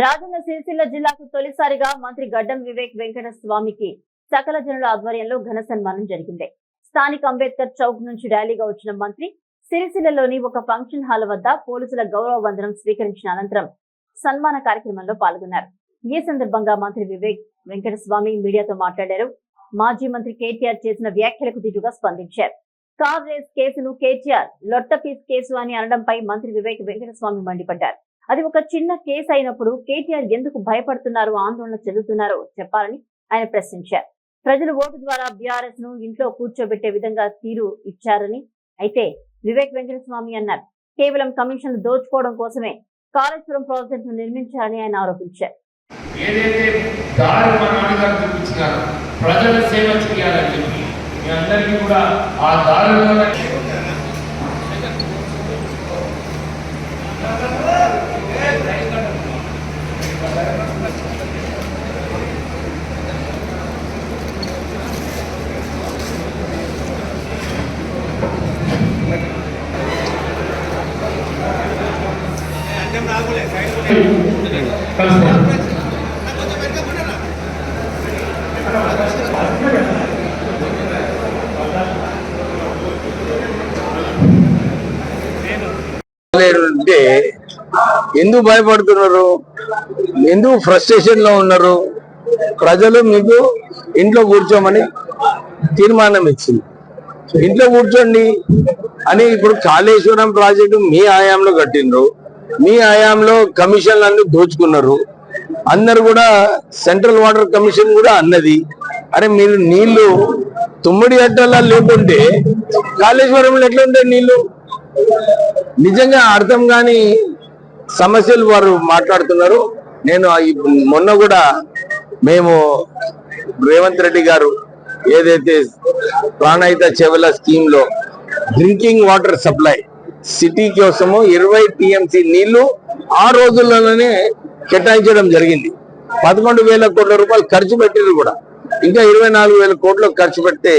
రాజన్న సిరిసిల్ల జిల్లాకు తొలిసారిగా మంత్రి గడ్డం వివేక్ వెంకట స్వామికి సకల జనుల ఆధ్వర్యంలో ఘన సన్మానం జరిగింది. స్థానిక అంబేద్కర్ చౌక్ నుంచి ర్యాలీగా వచ్చిన మంత్రి సిరిసిల్లలోని ఒక ఫంక్షన్ హాల్ వద్ద పోలీసుల గౌరవ వందనం స్వీకరించిన అనంతరం సన్మాన కార్యక్రమంలో పాల్గొన్నారు. ఈ సందర్భంగా మంత్రి వివేక్ వెంకటస్వామి మీడియాతో మాట్లాడారు. మాజీ మంత్రి కేటీఆర్ చేసిన వ్యాఖ్యలకు దిటుగా స్పందించారు. కార్ రేస్ కేసును కేటీఆర్ లొట్టపీస్ కేసు అని అనడంపై మంత్రి వివేక్ వెంకటస్వామి మండిపడ్డారు. అది ఒక చిన్న కేసు అయినప్పుడు కేటీఆర్ ఎందుకు భయపడుతున్నారు ఆందోళన చెందుతున్నారో చెప్పాలని ఆయన ప్రశ్నించారు. ప్రజలు ఓటు ద్వారా బీఆర్ఎస్ను ఇంట్లో కూర్చోబెట్టే విధంగా తీరు ఇచ్చారని అయితే వివేక్ వెంకటస్వామి అన్నారు. కేవలం కమిషన్లు దోచుకోవడం కోసమే కాళేశ్వరం ప్రాజెక్టు నిర్మించారని ఆయన ఆరోపించారు. ప్రజల సేవ చేయాలని చెప్పి మీ అందరికీ కూడా ఆ దారిలోనే అంటే ఎందుకు భయపడుతున్నారు? ఎందుకు ఫ్రస్ట్రేషన్లో ఉన్నారు? ప్రజలు మీకు ఇంట్లో కూర్చోమని తీర్మానం ఇచ్చింది. ఇంట్లో కూర్చోండి అని ఇప్పుడు కాళేశ్వరం ప్రాజెక్టు మీ ఆయాంలో కట్టిండ్రు. మీ హయాంలో కమిషన్లు అన్ని దోచుకున్నారు. అందరు కూడా సెంట్రల్ వాటర్ కమిషన్ కూడా అన్నది. అరే మీరు నీళ్ళు తుమ్మిడి అట్టలా లేకుంటే కాళేశ్వరంలో ఎట్లా ఉంటాయి నీళ్ళు నిజంగా అర్థం కాని సమస్యలు వారు మాట్లాడుతున్నారు. నేను మొన్న కూడా మేము రేవంత్ రెడ్డి గారు ఏదైతే ప్రాణహిత చెవుల స్కీమ్లో డ్రింకింగ్ వాటర్ సప్లై సిటీ కోసము ఇరవై టిఎంసి నీళ్ళు ఆ రోజుల్లోనే కేటాయించడం జరిగింది. పదకొండు వేల కోట్ల రూపాయలు ఖర్చు పెట్టారు కూడా. ఇంకా ఇరవై నాలుగు వేల కోట్లు ఖర్చు పెడితే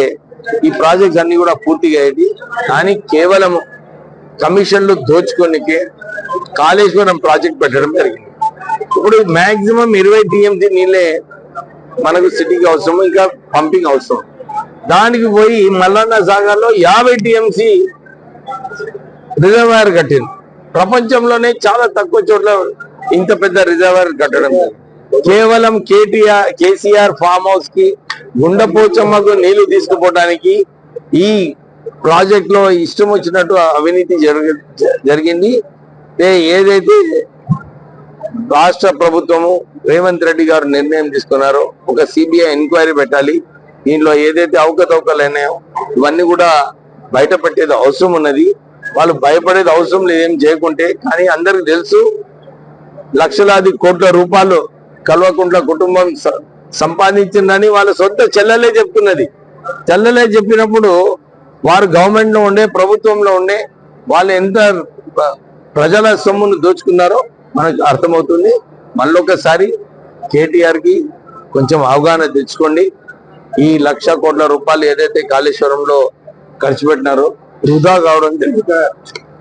ఈ ప్రాజెక్ట్స్ అన్ని కూడా పూర్తిగా అయ్యేది కానీ కేవలం కమిషన్లు దోచుకోనికే కాళేశ్వరం ప్రాజెక్ట్ పెట్టడం జరిగింది. ఇప్పుడు మాక్సిమం ఇరవై టీఎంసీ నీళ్ళే మనకు సిటీకి అవసరం ఇంకా పంపింగ్ అవసరం. దానికి పోయి మల్లన్న సాగర్లో యాభై టీఎంసీ రిజర్వాయర్ కట్టింది ప్రపంచంలోనే చాలా తక్కువ చోట్ల ఇంత పెద్ద రిజర్వాయర్ కట్టడం కేవలం కేటీఆర్ కేసీఆర్ ఫామ్ హౌస్కి గుండెపోచమ్మకు నీళ్ళు తీసుకుపోవడానికి ఈ ప్రాజెక్ట్లో ఇష్టం వచ్చినట్టు అవినీతి జరిగింది. ఏదైతే రాష్ట్ర ప్రభుత్వము రేవంత్ రెడ్డి గారు నిర్ణయం తీసుకున్నారో ఒక సిబిఐ ఎంక్వైరీ పెట్టాలి. దీనిలో ఏదైతే అవకతవకలు అయినాయో ఇవన్నీ కూడా బయట పెట్టేది అవసరం ఉన్నది. వాళ్ళు భయపడేది అవసరం లేదు ఏం చేయకుంటే. కానీ అందరికి తెలుసు లక్షలాది కోట్ల రూపాయలు కల్వకుంట్ల కుటుంబం సంపాదించిందని వాళ్ళ సొంత చెల్లెలే చెప్తున్నది. చెల్లెలే చెప్పినప్పుడు వారు గవర్నమెంట్లో ఉండే ప్రభుత్వంలో ఉండే వాళ్ళు ఎంత ప్రజల సొమ్మును దోచుకున్నారో మనకు అర్థమవుతుంది. మళ్ళొకసారి కేటీఆర్కి కొంచెం అవగాహన తెచ్చుకోండి. ఈ లక్ష కోట్ల రూపాయలు ఏదైతే కాళేశ్వరంలో ఖర్చు పెట్టినారో వృధా కావడం జరుగుతుంది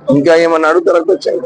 ఇంకా ఏమన్నా అడుగుతారా? వచ్చాయి